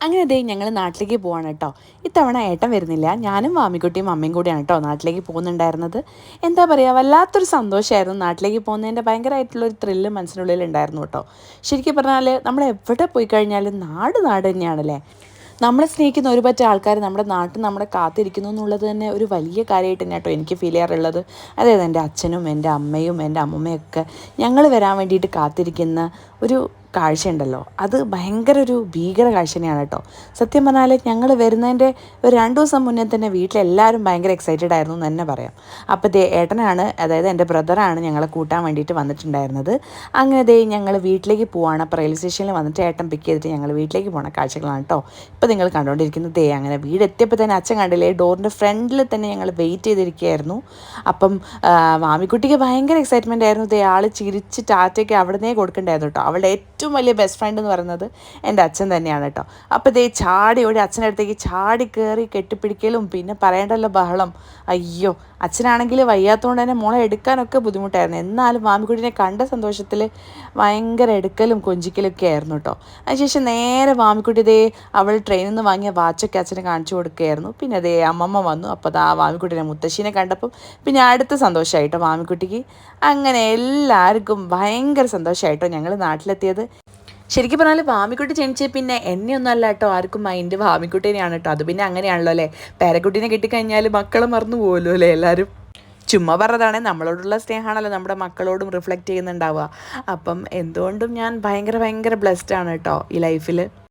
അങ്ങനെ ദേ ഞങ്ങൾ നാട്ടിലേക്ക് പോവാണ് കേട്ടോ. ഇത്തവണ ഏട്ടൻ വരുന്നില്ല. ഞാനും വാമിക്കുട്ടിയും അമ്മയും കൂടിയാണ് കേട്ടോ നാട്ടിലേക്ക് പോകുന്നുണ്ടായിരുന്നത്. എന്താ പറയുക വല്ലാത്തൊരു സന്തോഷമായിരുന്നു നാട്ടിലേക്ക് പോകുന്നതിന്റെ. ഭയങ്കരമായിട്ടുള്ളൊരു ത്രില്ല് മനസ്സിനുള്ളിൽ ഉണ്ടായിരുന്നു കേട്ടോ. ശരിക്കും പറഞ്ഞാൽ നമ്മൾ എവിടെ പോയി കഴിഞ്ഞാലും നാട് നാട് തന്നെയാണല്ലേ? നമ്മളെ സ്നേഹിക്കുന്ന ഒരു പറ്റ ആൾക്കാർ നമ്മുടെ നാട്ടിൽ നമ്മളെ കാത്തിരിക്കുന്നു എന്നുള്ളത് തന്നെ ഒരു വലിയ കാര്യമായിട്ട് തന്നെ കേട്ടോ എനിക്ക് ഫീൽ ചെയ്യാറുള്ളത്. അതായത് എന്റെ അച്ഛനും എന്റെ അമ്മയും എന്റെ അമ്മമ്മയൊക്കെ ഞങ്ങൾ വരാൻ വേണ്ടിയിട്ട് കാത്തിരിക്കുന്ന ഒരു കാഴ്ചയുണ്ടല്ലോ. അത് ഭയങ്കര ഒരു ഭീകര കാഴ്ച തന്നെയാണ് കേട്ടോ. സത്യം പറഞ്ഞാൽ ഞങ്ങൾ വരുന്നതിന്റെ ഒരു രണ്ട് ദിവസം മുന്നേ തന്നെ വീട്ടിലെല്ലാവരും ഭയങ്കര എക്സൈറ്റഡ് ആയിരുന്നു എന്ന് തന്നെ പറയാം. അപ്പോൾ ദേ ഏട്ടനാണ് അതായത് എന്റെ ബ്രദറാണ് ഞങ്ങളെ കൂട്ടാൻ വേണ്ടിയിട്ട് വന്നിട്ടുണ്ടായിരുന്നത്. അങ്ങനെ ദേ ഞങ്ങൾ വീട്ടിലേക്ക് പോവാണ്. അപ്പോൾ റെയിൽവേ സ്റ്റേഷനിൽ വന്നിട്ട് ഏട്ടൻ പിക്ക് ചെയ്തിട്ട് ഞങ്ങൾ വീട്ടിലേക്ക് പോണ കാഴ്ചകളാണ് കേട്ടോ. ഇപ്പോൾ നിങ്ങൾ കണ്ടുകൊണ്ടിരിക്കുന്നത് ദേ അങ്ങനെ വീട് എത്തിയപ്പോൾ തന്നെ അച്ഛൻ കണ്ടില്ലേ ഡോറിന്റെ ഫ്രണ്ടിൽ തന്നെ ഞങ്ങൾ വെയിറ്റ് ചെയ്തിരിക്കുകയായിരുന്നു. അപ്പം വാമിക്കുട്ടിക്ക് ഭയങ്കര എക്സൈറ്റ്മെന്റ് ആയിരുന്നു. ദേ ആൾ ചിരിച്ച് ടാറ്റയ്ക്ക് അവിടുന്നേ കൊടുക്കണ്ടായിരുന്നു കേട്ടോ. അവളുടെ ഏറ്റവും വലിയ ബെസ്റ്റ് ഫ്രണ്ട് എന്ന് പറയുന്നത് എന്റെ അച്ഛൻ തന്നെയാണ് കേട്ടോ അപ്പോൾ ദേ ചാടി ഓടി അച്ഛന്റെ അടുത്തേക്ക് ചാടി കയറി കെട്ടിപ്പിടിക്കലും പിന്നെ പറയേണ്ടല്ലോ ബഹളം. അയ്യോ അച്ഛനാണെങ്കിൽ വയ്യാത്തതുകൊണ്ട് തന്നെ മോളെ എടുക്കാനൊക്കെ ബുദ്ധിമുട്ടായിരുന്നു. എന്നാലും മാമിക്കുട്ടിനെ കണ്ട സന്തോഷത്തിൽ ഭയങ്കര എടുക്കലും കൊഞ്ചിക്കലൊക്കെ ആയിരുന്നു കേട്ടോ അതിനുശേഷം നേരെ വാമിക്കുട്ടി ദേ അവൾ ട്രെയിനിൽ നിന്ന് വാങ്ങിയ വാച്ചൊക്കെ അച്ഛനെ കാണിച്ചു കൊടുക്കുകയായിരുന്നു. പിന്നെ അതേ അമ്മമ്മ വന്നു. അപ്പോൾ ആ മാമിക്കുട്ടിനെ മുത്തശ്ശീനെ കണ്ടപ്പം പിന്നെ അടുത്ത സന്തോഷമായിട്ടോ വാമിക്കുട്ടിക്ക് അങ്ങനെ എല്ലാവർക്കും ഭയങ്കര സന്തോഷമായിട്ടോ ഞങ്ങൾ നാട്ടിലെത്തിയത്. ശരിക്കും പറഞ്ഞാൽ വാമിക്കുട്ടി ജനിച്ച പിന്നെ എന്നെയൊന്നും അല്ല കേട്ടോ ആർക്കും മൈൻഡ് ഭാമിക്കുട്ടീനെയാണ് കേട്ടോ. അത് പിന്നെ അങ്ങനെയാണല്ലോ അല്ലേ? പേരക്കുട്ടീനെ കിട്ടിക്കഴിഞ്ഞാൽ മക്കളെ മറന്നു പോകുമല്ലോ അല്ലേ എല്ലാവരും ചുമ്മാ പറഞ്ഞതാണ് നമ്മളോടുള്ള സ്നേഹമാണല്ലോ നമ്മുടെ മക്കളോടും റിഫ്ലക്റ്റ് ചെയ്യുന്നുണ്ടാവുക. അപ്പം എന്തുകൊണ്ടും ഞാൻ ഭയങ്കര ഭയങ്കര ബ്ലെസ്ഡ് ആണ് കേട്ടോ ഈ ലൈഫിൽ